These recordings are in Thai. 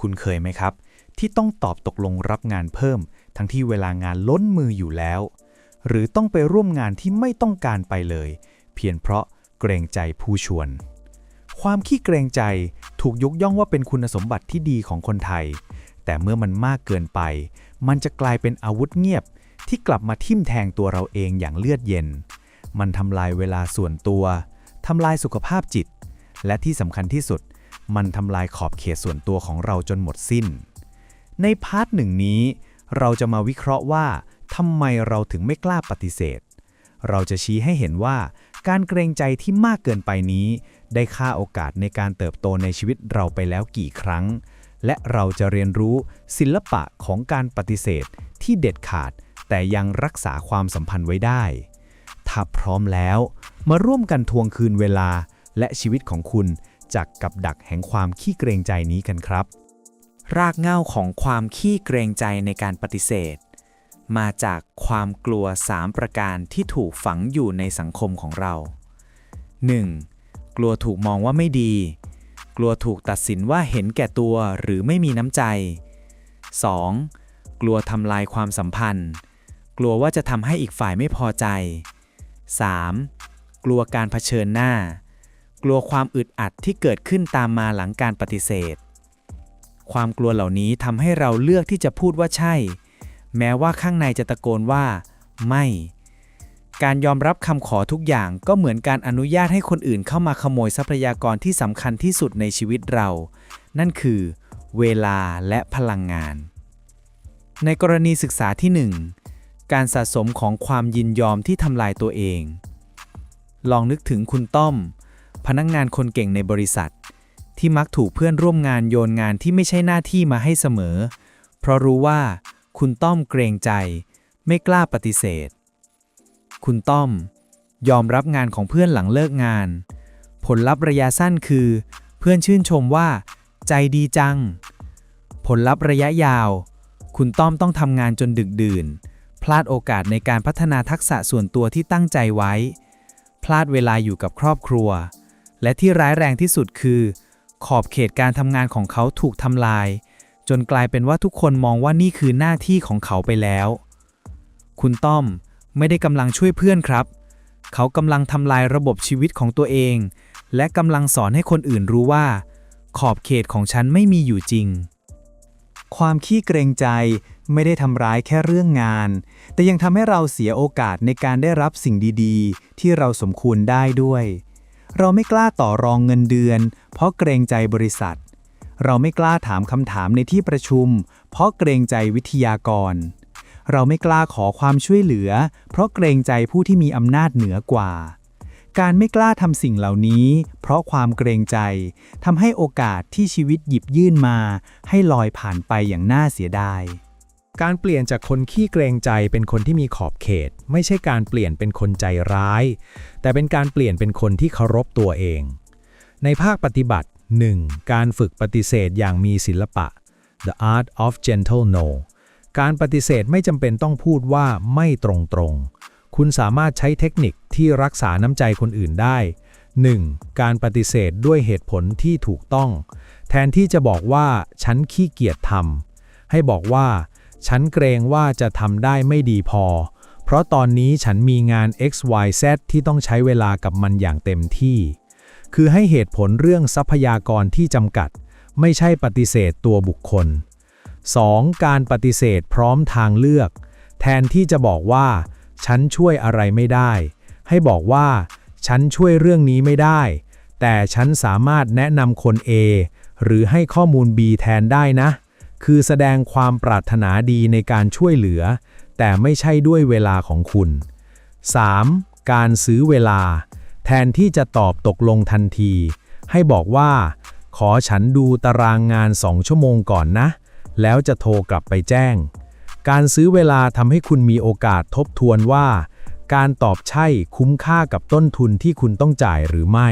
คุณเคยไหมครับ ที่ต้องตอบตกลงรับงานเพิ่ม ทั้งที่เวลางานล้นมืออยู่แล้ว หรือต้องไปร่วมงานที่ไม่ต้องการไปเลย เพียงเพราะเกรงใจผู้ชวน ความขี้เกรงใจถูกยกย่องว่าเป็นคุณสมบัติที่ดีของคนไทย แต่เมื่อมันมากเกินไป มันจะกลายเป็นอาวุธเงียบ ที่กลับมาทิ่มแทงตัวเราเองอย่างเลือดเย็น มันทำลายเวลาส่วนตัวทำลายสุขภาพจิต และที่สำคัญที่สุด มันทำลายขอบเขตส่วนตัวของเราจนหมดสิ้น ในพาร์ทหนึ่งนี้ เราจะมาวิเคราะห์ว่าทำไมเราถึงไม่กล้าปฏิเสธ เราจะชี้ให้เห็นว่า การเกรงใจที่มากเกินไปนี้ ได้ค่าโอกาสในการเติบโตในชีวิตเราไปแล้วกี่ครั้ง และเราจะเรียนรู้ศิลปะของการปฏิเสธที่เด็ดขาด แต่ยังรักษาความสัมพันธ์ไว้ได้ ถ้าพร้อมแล้ว มาร่วมกันทวงคืนเวลาและชีวิตของคุณ จากกับดักแห่งความขี้เกรงใจนี้กันครับ รากเหง้าของความขี้เกรงใจในการปฏิเสธ มาจากความกลัว 3 ประการที่ถูกฝังอยู่ในสังคมของเรา 1. กลัวถูกมองว่าไม่ดี กลัวถูกตัดสินว่าเห็นแก่ตัวหรือไม่มีน้ำใจ 2. กลัวทำลายความสัมพันธ์ กลัวว่าจะทำให้อีกฝ่ายไม่พอใจ 3. กลัวการเผชิญหน้า กลัวความอึดอัดที่เกิดขึ้นตามมาหลังการปฏิเสธ ความกลัวเหล่านี้ทำให้เราเลือกที่จะพูดว่าใช่ แม้ว่าข้างในจะตะโกนว่า ไม่ การยอมรับคำขอทุกอย่างก็เหมือนการอนุญาตให้คนอื่นเข้ามาขโมยทรัพยากรที่สำคัญที่สุดในชีวิตเรา นั่นคือ เวลาและพลังงาน ในกรณีศึกษาที่ 1 การสะสมของความยินยอมที่ทำลายตัวเอง ลองนึกถึงคุณต้อม พนักงงานคนเก่งในบริษัท ที่มักถูกเพื่อนร่วมงานโยนงานที่ไม่ใช่หน้าที่มาให้เสมอ เพราะรู้ว่า คุณต้อมเกรงใจ ไม่กล้าปฏิเสธ คุณต้อม ยอมรับงานของเพื่อนหลังเลิกงาน ผลลัพธ์ระยะสั้นคือ เพื่อนชื่นชมว่า ใจดีจัง ผลลัพธ์ระยะยาว คุณต้อมต้องทำงานจนดึกดื่น พลาดโอกาสในการพัฒนาทักษะส่วนตัวที่ตั้งใจไว้ พลาดเวลาอยู่กับครอบครัว และที่ร้ายแรงที่สุดคือ ขอบเขตการทำงานของเขาถูกทำลาย จนกลายเป็นว่าทุกคนมองว่านี่คือหน้าที่ของเขาไปแล้ว คุณต้อมไม่ได้กำลังช่วยเพื่อนครับ เขากำลังทำลายระบบชีวิตของตัวเอง และกำลังสอนให้คนอื่นรู้ว่า ขอบเขตของฉันไม่มีอยู่จริง ความขี้เกรงใจไม่ได้ทำร้ายแค่เรื่องงาน แต่ยังทำให้เราเสียโอกาสในการได้รับสิ่งดี ๆ ที่เราสมควรได้ด้วย เราไม่กล้าต่อรองเงินเดือน เพราะเกรงใจบริษัท เราไม่กล้าถามคำถามในที่ประชุม เพราะเกรงใจวิทยากร เราไม่กล้าขอความช่วยเหลือ เพราะเกรงใจผู้ที่มีอำนาจเหนือกว่า การไม่กล้าทำสิ่งเหล่านี้ เพราะความเกรงใจทำให้โอกาสที่ชีวิตหยิบยื่นมา ให้ลอยผ่านไปอย่างน่าเสียดาย การเปลี่ยนจากคนขี้เกรงใจเป็นคนที่มีขอบเขต ไม่ใช่การเปลี่ยนเป็นคนใจร้าย แต่เป็นการเปลี่ยนเป็นคนที่เคารพตัวเอง ในภาคปฏิบัติ 1. การฝึกปฏิเสธอย่างมีศิลปะ The Art of Gentle No การปฏิเสธไม่จำเป็นต้องพูดว่าไม่ตรงๆ คุณสามารถใช้เทคนิคที่รักษาน้ำใจคนอื่นได้ 1. การปฏิเสธด้วยเหตุผลที่ถูกต้อง แทนที่จะบอกว่า ฉันขี้เกียจทำให้บอกว่า ฉันเกรงว่าจะทำได้ไม่ดีพอ เพราะตอนนี้ฉันมีงาน XYZ ที่ต้องใช้เวลากับมันอย่างเต็มที่ คือให้เหตุผลเรื่องทรัพยากรที่จำกัด ไม่ใช่ปฏิเสธตัวบุคคล 2. การปฏิเสธพร้อมทางเลือก แทนที่จะบอกว่า ฉันช่วยอะไรไม่ได้ ให้บอกว่า ฉันช่วยเรื่องนี้ไม่ได้ แต่ฉันสามารถแนะนำคน A หรือให้ข้อมูล B แทนได้นะ คือแสดงความปรารถนาดีในการช่วยเหลือ แต่ไม่ใช่ด้วยเวลาของคุณ 3. การซื้อเวลา แทนที่จะตอบตกลงทันที ให้บอกว่า ขอฉันดูตารางงานสองชั่วโมงก่อนนะ แล้วจะโทรกลับไปแจ้ง การซื้อเวลาทำให้คุณมีโอกาสทบทวนว่า การตอบใช่คุ้มค่ากับต้นทุนที่คุณต้องจ่ายหรือไม่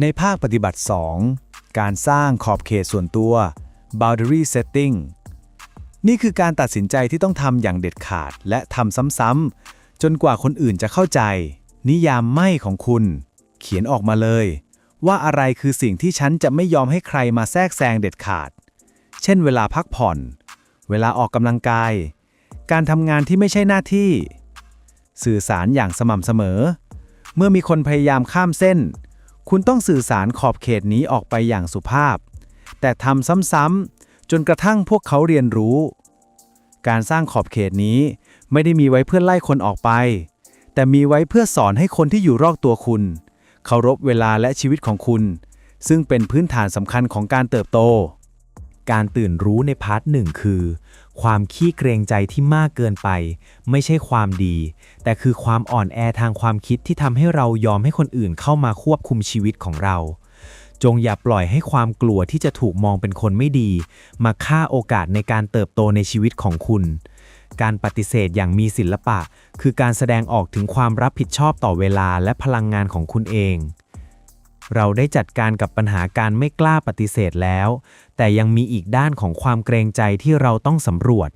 ในภาคปฏิบัติ 2 การสร้างขอบเขตส่วนตัว boundary setting นี่คือการตัดสินใจที่ต้องทำอย่างเด็ดขาดและทำซ้ำๆ จนกว่าคนอื่นจะเข้าใจ นิยามไม่ของคุณ เขียนออกมาเลย ว่าอะไรคือสิ่งที่ฉันจะไม่ยอมให้ใครมาแทรกแซงเด็ดขาดเเช่น เวลาพักผ่อน เวลาออกกำลังกาย การทำงานที่ไม่ใช่หน้าที่ สื่อสารอย่างสม่ำเสมอ เมื่อมีคนพยายามข้ามเส้น คุณต้องสื่อสารขอบเขตนี้ออกไปอย่างสุภาพ แต่ทำซ้ำๆจนกระทั่งพวกเขาเรียนรู้ การสร้างขอบเขตนี้ไม่ได้มีไว้เพื่อไล่คนออกไป แต่มีไว้เพื่อสอนให้คนที่อยู่รอบตัวคุณ เคารพเวลาและชีวิตของคุณ ซึ่งเป็นพื้นฐานสำคัญของการเติบโต การตื่นรู้ในพาร์ทหนึ่งคือ ความขี้เกรงใจที่มากเกินไป ไม่ใช่ความดี แต่คือความอ่อนแอทางความคิดที่ทำให้เรายอมให้คนอื่นเข้ามาควบคุมชีวิตของเรา จงอย่าปล่อยให้ความกลัวที่จะถูกมองเป็นคนไม่ดี มาฆ่าโอกาสในการเติบโตในชีวิตของคุณ การปฏิเสธอย่างมีศิลปะ คือการแสดงออกถึงความรับผิดชอบต่อเวลาและพลังงานของคุณเอง เราได้จัดการกับปัญหาการไม่กล้าปฏิเสธแล้ว แต่ยังมีอีกด้านของความเกรงใจที่เราต้องสำรวจ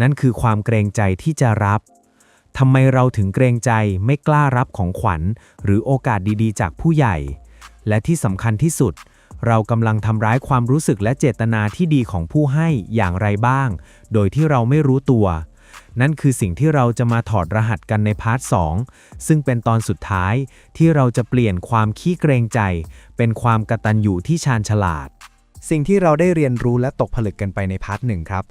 นั่นคือความเกรงใจที่จะรับทำไมเราถึงเกรงใจไม่กล้ารับของขวัญ หรือโอกาสดีๆ จากผู้ใหญ่ และที่สำคัญที่สุด เรากำลังทำร้ายความรู้สึกและเจตนาที่ดีของผู้ให้อย่างไรบ้าง โดยที่เราไม่รู้ตัว นั่นคือสิ่งที่เราจะมาถอดรหัสกันในพาร์ท 2 ซึ่งเป็นตอนสุดท้ายที่เราจะเปลี่ยนความขี้เกรงใจ เป็นความกระตัญญูที่ชาญฉลาด สิ่งที่เราได้เรียนรู้และตกผลึกกันไปในพาร์ทหนึ่งครับ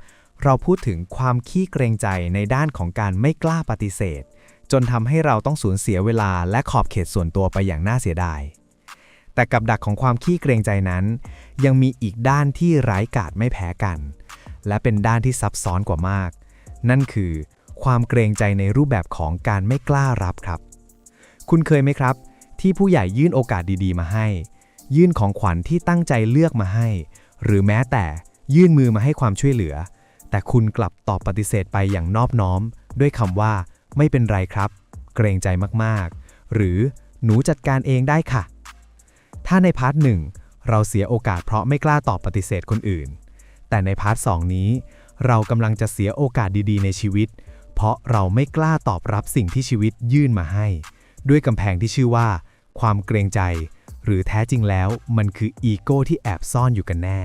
เราพูดถึงความขี้เกรงใจในด้านของการไม่กล้าปฏิเสธจนทำให้เราต้องสูญเสียเวลาและขอบเขตส่วนตัวไปอย่างน่าเสียดาย แต่กับดักของความขี้เกรงใจนั้น ยังมีอีกด้านที่ไร้กาจไม่แพ้กัน และเป็นด้านที่ซับซ้อนกว่ามาก นั่นคือ ความเกรงใจในรูปแบบของการไม่กล้ารับครับ คุณเคยไหมครับ ที่ผู้ใหญ่ยื่นโอกาสดีๆ มาให้ ยื่นของขวัญที่ตั้งใจเลือกมาให้ หรือแม้แต่ยื่นมือมาให้ความช่วยเหลือ แต่คุณกลับตอบปฏิเสธไปอย่างนอบน้อม ด้วยคำว่า ไม่เป็นไรครับ เกรงใจมากๆ หรือหนูจัดการเองได้ค่ะ ถ้าในพาร์ทหนึ่งเราเสียโอกาสเพราะไม่กล้าตอบปฏิเสธคนอื่น แต่ในพาร์ทสองนี้ เรากำลังจะเสียโอกาสดีๆ ในชีวิต เพราะเราไม่กล้าตอบรับสิ่งที่ชีวิตยื่นมาให้ ด้วยกำแพงที่ชื่อว่า ความเกรงใจ หรือแท้จริงแล้วมันคืออีโก้ที่แอบซ่อนอยู่กันแน่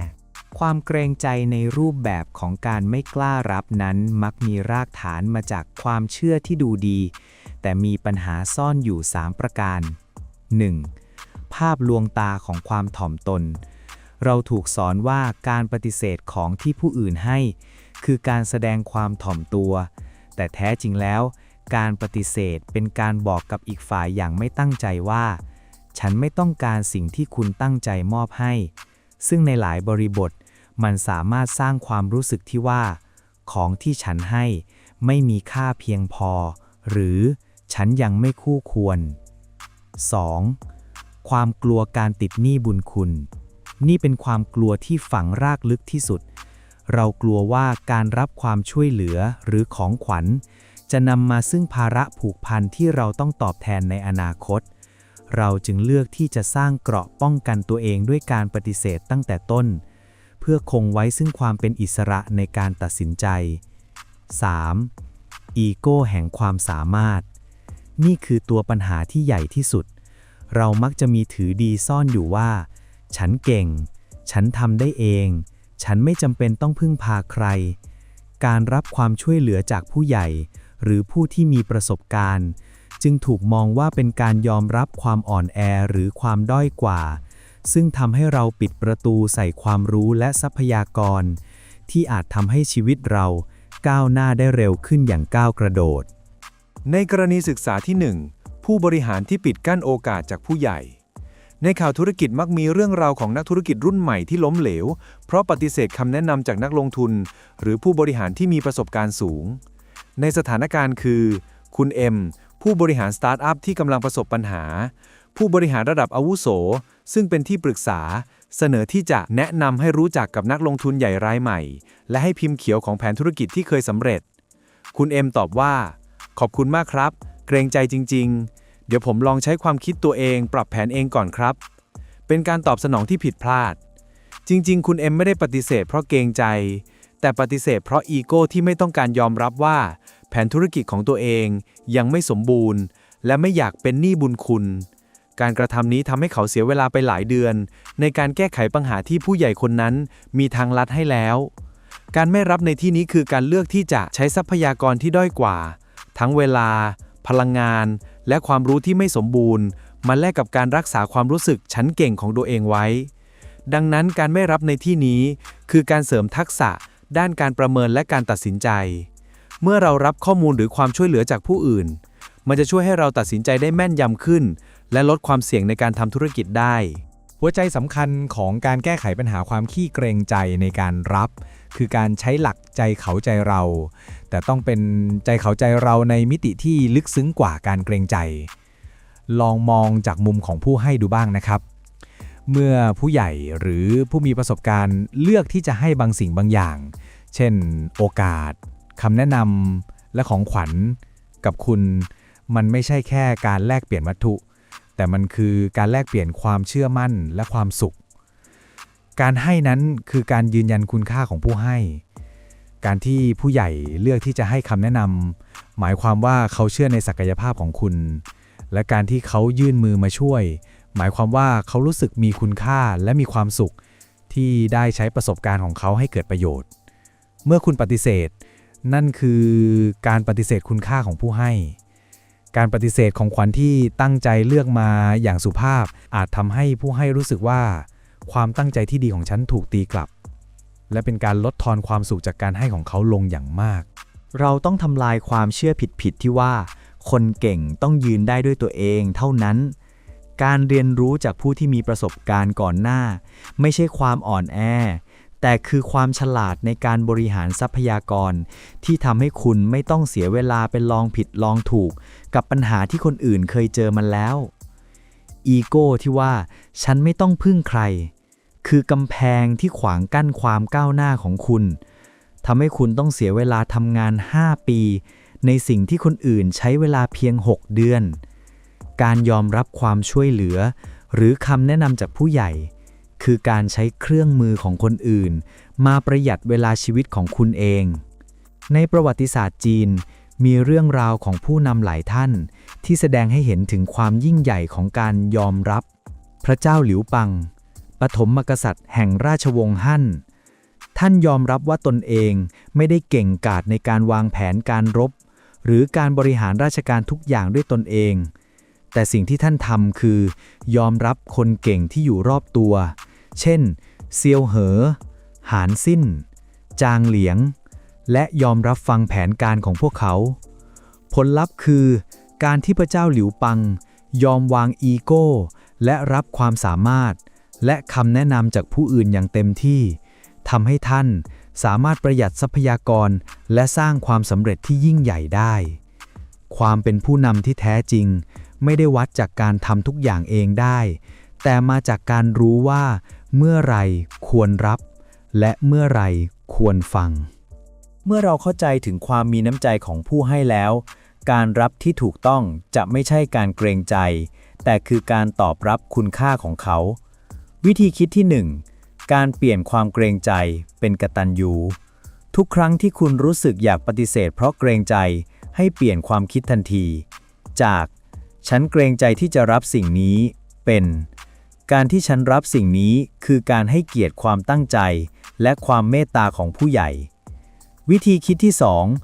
ความเกรงใจในรูปแบบของการไม่กล้ารับนั้นมักมีรากฐานมาจากความเชื่อที่ดูดี แต่มีปัญหาซ่อนอยู่ 3 ประการ 1. ภาพลวงตาของความถ่อมตน เราถูกสอนว่าการปฏิเสธของที่ผู้อื่นให้ คือการแสดงความถ่อมตัว แต่แท้จริงแล้ว การปฏิเสธเป็นการบอกกับอีกฝ่ายอย่างไม่ตั้งใจว่า ฉันไม่ต้องการสิ่งที่คุณตั้งใจมอบให้ ซึ่งในหลายบริบท มันสามารถสร้างความรู้สึกที่ว่า ของที่ฉันให้ไม่มีค่าเพียงพอ หรือฉันยังไม่คู่ควร 2. ความกลัวการติดหนี้บุญคุณ นี่เป็นความกลัวที่ฝังรากลึกที่สุด เรากลัวว่าการรับความช่วยเหลือหรือของขวัญ จะนำมาซึ่งภาระผูกพันที่เราต้องตอบแทนในอนาคต เราจึงเลือกที่จะสร้างเกราะป้องกันตัวเองด้วยการปฏิเสธตั้งแต่ต้น เพื่อคงไว้ซึ่งความเป็นอิสระในการตัดสินใจ 3. อีโก้แห่งความสามารถ นี่คือตัวปัญหาที่ใหญ่ที่สุด เรามักจะมีถือดีซ่อนอยู่ว่า ฉันเก่ง ฉันทำได้เอง ฉันไม่จำเป็นต้องพึ่งพาใคร การรับความช่วยเหลือจากผู้ใหญ่ หรือผู้ที่มีประสบการณ์ จึงถูกมองว่าเป็นการยอมรับความอ่อนแอหรือความด้อยกว่า ซึ่งทำให้เราปิดประตูใส่ความรู้และทรัพยากร ที่อาจทำให้ชีวิตเราก้าวหน้าได้เร็วขึ้นอย่างก้าวกระโดด ในกรณีศึกษาที่ 1 ผู้บริหารที่ปิดกั้นโอกาสจากผู้ใหญ่ ในข่าวธุรกิจมักมีเรื่องราวของนักธุรกิจรุ่นใหม่ที่ล้มเหลว เพราะปฏิเสธคำแนะนำจากนักลงทุน หรือผู้บริหารที่มีประสบการณ์สูง ในสถานการณ์คือ คุณเอ็มผู้บริหารสตาร์ทอัพที่กำลังประสบปัญหา ผู้บริหารระดับอาวุโส ซึ่งเป็นที่ปรึกษา เสนอที่จะแนะนำให้รู้จักกับนักลงทุนใหญ่รายใหม่ และให้พิมพ์เขียวของแผนธุรกิจที่เคยสำเร็จ คุณเอ็มตอบว่า ขอบคุณมากครับ เกรงใจจริง ๆ เดี๋ยวผมลองใช้ความคิดตัวเองปรับแผนเองก่อนครับ เป็นการตอบสนองที่ผิดพลาด จริง ๆ คุณเอ็มไม่ได้ปฏิเสธเพราะเกรงใจ แต่ปฏิเสธเพราะอีโก้ที่ไม่ต้องการยอมรับว่า แผนธุรกิจของตัวเองยังไม่สมบูรณ์ และไม่อยากเป็นหนี้บุญคุณ การกระทำนี้ทำให้เขาเสียเวลาไปหลายเดือน ในการแก้ไขปัญหาที่ผู้ใหญ่คนนั้นมีทางลัดให้แล้วการไม่รับในที่นี้คือการเลือกที่จะใช้ทรัพยากรที่ด้อยกว่า ทั้งเวลา พลังงาน และความรู้ที่ไม่สมบูรณ์ มาแลกกับการรักษาความรู้สึกฉันเก่งของตัวเองไว้ ดังนั้นการไม่รับในที่นี้ คือการเสริมทักษะ ด้านการประเมินและการตัดสินใจ เมื่อเรารับข้อมูลหรือความช่วยเหลือจากผู้อื่น มันจะช่วยให้เราตัดสินใจได้แม่นยำขึ้น และลดความเสี่ยงในการทำธุรกิจได้ หัวใจสำคัญของการแก้ไขปัญหาความขี้เกรงใจในการรับ คือการใช้หลักใจเขาใจเรา แต่ต้องเป็นใจเขาใจเราในมิติที่ลึกซึ้งกว่าการเกรงใจ ลองมองจากมุมของผู้ให้ดูบ้างนะครับ เมื่อผู้ใหญ่หรือผู้มีประสบการณ์เลือกที่จะให้บางสิ่งบางอย่าง เช่น โอกาสคำแนะนำและของขวัญกับคุณ มันไม่ใช่แค่การแลกเปลี่ยนวัตถุ แต่มันคือการแลกเปลี่ยนความเชื่อมั่นและความสุข การให้นั้นคือการยืนยันคุณค่าของผู้ให้ การที่ผู้ใหญ่เลือกที่จะให้คำแนะนำหมายความว่าเขาเชื่อในศักยภาพของคุณ และการที่เขายื่นมือมาช่วย หมายความว่าเขารู้สึกมีคุณค่าและมีความสุข ที่ได้ใช้ประสบการณ์ของเขาให้เกิดประโยชน์ เมื่อคุณปฏิเสธ นั่นคือการปฏิเสธคุณค่าของผู้ให้ การปฏิเสธของขวัญที่ตั้งใจเลือกมาอย่างสุภาพ อาจทำให้ผู้ให้รู้สึกว่า ความตั้งใจที่ดีของฉันถูกตีกลับ และเป็นการลดทอนความสุขจากการให้ของเขาลงอย่างมาก เราต้องทำลายความเชื่อผิดๆที่ว่า คนเก่งต้องยืนได้ด้วยตัวเองเท่านั้น การเรียนรู้จากผู้ที่มีประสบการณ์ก่อนหน้า ไม่ใช่ความอ่อนแอ แต่คือความฉลาดในการบริหารทรัพยากร ที่ทำให้คุณไม่ต้องเสียเวลาเป็นลองผิดลองถูก กับปัญหาที่คนอื่นเคยเจอมันแล้ว อีโก้ที่ว่า ฉันไม่ต้องพึ่งใคร คือกำแพงที่ขวางกั้นความก้าวหน้าของคุณทำให้คุณต้องเสียเวลาทำงาน 5 ปี ในสิ่งที่คนอื่นใช้เวลาเพียง 6 เดือน การยอมรับความช่วยเหลือ หรือคำแนะนำจากผู้ใหญ่ คือการใช้เครื่องมือของคนอื่น มาประหยัดเวลาชีวิตของคุณเอง ในประวัติศาสตร์จีน มีเรื่องราวของผู้นำหลายท่าน ที่แสดงให้เห็นถึงความยิ่งใหญ่ของการยอมรับ พระเจ้าหลิวปัง ปฐมมกษัตริย์แห่งราชวงศ์ฮั่น ท่านยอมรับว่าตนเองไม่ได้เก่งกาจในการวางแผนการรบ หรือการบริหารราชการทุกอย่างด้วยตนเอง แต่สิ่งที่ท่านทำคือ ยอมรับคนเก่งที่อยู่รอบตัว เช่น เซียวเหอ หานสิ้น จางเหลียง และยอมรับฟังแผนการของพวกเขา ผลลัพธ์คือการที่พระเจ้าหลิวปัง ยอมวางอีโก้ และรับความสามารถ และคำแนะนำจากผู้อื่นอย่างเต็มที่ทำให้ท่านสามารถประหยัดทรัพยากร และสร้างความสำเร็จที่ยิ่งใหญ่ได้ ความเป็นผู้นำที่แท้จริง ไม่ได้วัดจากการทำทุกอย่างเองได้ แต่มาจากการรู้ว่า เมื่อไรควรรับ และเมื่อไรควรฟัง เมื่อเราเข้าใจถึงความมีน้ำใจของผู้ให้แล้ว การรับที่ถูกต้องจะไม่ใช่การเกรงใจ แต่คือการตอบรับคุณค่าของเขา วิธีคิดที่ 1 การเปลี่ยนความเกรงใจเป็นกตัญญู ทุกครั้งที่คุณรู้สึกอยากปฏิเสธ เพราะเกรงใจให้เปลี่ยนความคิดทันที จาก ฉันเกรงใจที่จะรับสิ่งนี้ เป็น การที่ฉันรับสิ่งนี้คือการให้เกียรติความตั้งใจ และความเมตตาของผู้ใหญ่ วิธีคิดที่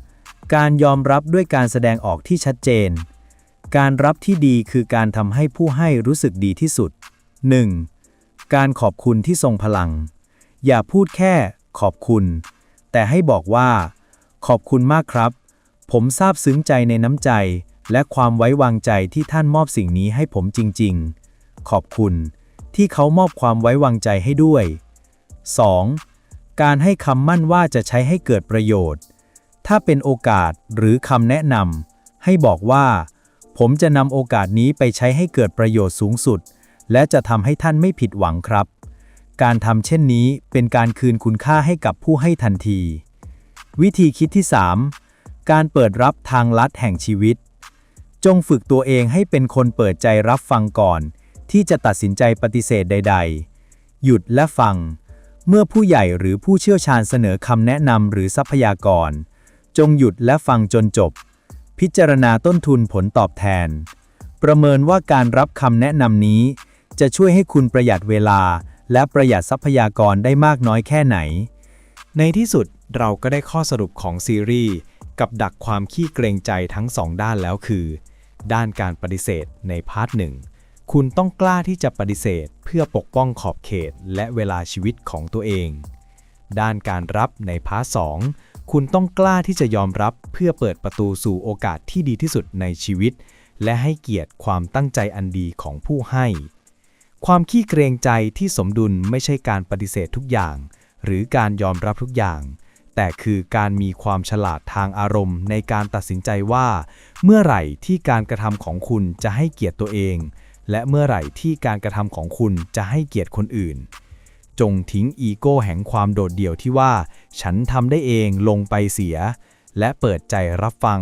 2 การยอมรับด้วยการแสดงออกที่ชัดเจน การรับที่ดีคือการทำให้ผู้ให้รู้สึกดีที่สุด 1. การขอบคุณที่ทรงพลัง อย่าพูดแค่ขอบคุณ แต่ให้บอกว่า ขอบคุณมากครับ ผมซาบซึ้งใจในน้ำใจ และความไว้วางใจที่ท่านมอบสิ่งนี้ให้ผมจริง ๆ ขอบคุณ ที่เขามอบความไว้วางใจให้ด้วย 2. การให้คำมั่นว่าจะใช้ให้เกิดประโยชน์ ถ้าเป็นโอกาสหรือคำแนะนำให้บอกว่า ผมจะนำโอกาสนี้ไปใช้ให้เกิดประโยชน์สูงสุด และจะทำให้ท่านไม่ผิดหวังครับ การทำเช่นนี้เป็นการคืนคุณค่าให้กับผู้ให้ทันที วิธีคิดที่ 3 การเปิดรับทางลัดแห่งชีวิต จงฝึกตัวเองให้เป็นคนเปิดใจรับฟังก่อน ที่จะตัดสินใจปฏิเสธใด ๆ หยุดและฟัง เมื่อผู้ใหญ่หรือผู้เชี่ยวชาญเสนอคำแนะนำหรือทรัพยากร จงหยุดและฟังจนจบ พิจารณาต้นทุนผลตอบแทน ประเมินว่าการรับคำแนะนำนี้ จะช่วยให้คุณประหยัดเวลา และประหยัดทรัพยากรได้มากน้อยแค่ไหน ในที่สุดเราก็ได้ข้อสรุปของซีรีส์กับดักความขี้เกรงใจทั้งสองด้านแล้วคือ ด้านการปฏิเสธในพาร์ทหนึ่งคุณต้องกล้าที่จะปฏิเสธเพื่อปกป้องขอบเขตและเวลาชีวิตของตัวเอง ด้านการรับในพาร์ทสองคุณต้องกล้าที่จะยอมรับเพื่อเปิดประตูสู่โอกาสที่ดีที่สุดในชีวิต และให้เกียรติความตั้งใจอันดีของผู้ให้ ความขี้เกรงใจที่สมดุลไม่ใช่การปฏิเสธทุกอย่าง หรือการยอมรับทุกอย่าง แต่คือการมีความฉลาดทางอารมณ์ ในการตัดสินใจว่า เมื่อไหร่ที่การกระทำของคุณจะให้เกียรติตัวเอง และเมื่อไหร่ที่การกระทำของคุณจะให้เกียรติคนอื่น จงทิ้งอีโก้แห่งความโดดเดี่ยวที่ว่า ฉันทำได้เองลงไปเสีย และเปิดใจรับฟัง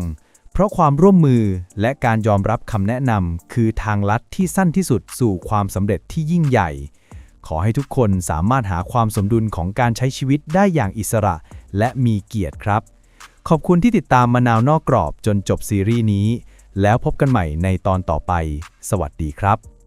เพราะความร่วมมือและการยอมรับคำแนะนำคือทางลัดที่สั้นที่สุดสู่ความสำเร็จที่ยิ่งใหญ่ ขอให้ทุกคนสามารถหาความสมดุลของการใช้ชีวิตได้อย่างอิสระและมีเกียรติครับ ขอบคุณที่ติดตามมะนาวนอกกรอบจนจบซีรีส์นี้ แล้วพบกันใหม่ในตอนต่อไป สวัสดีครับ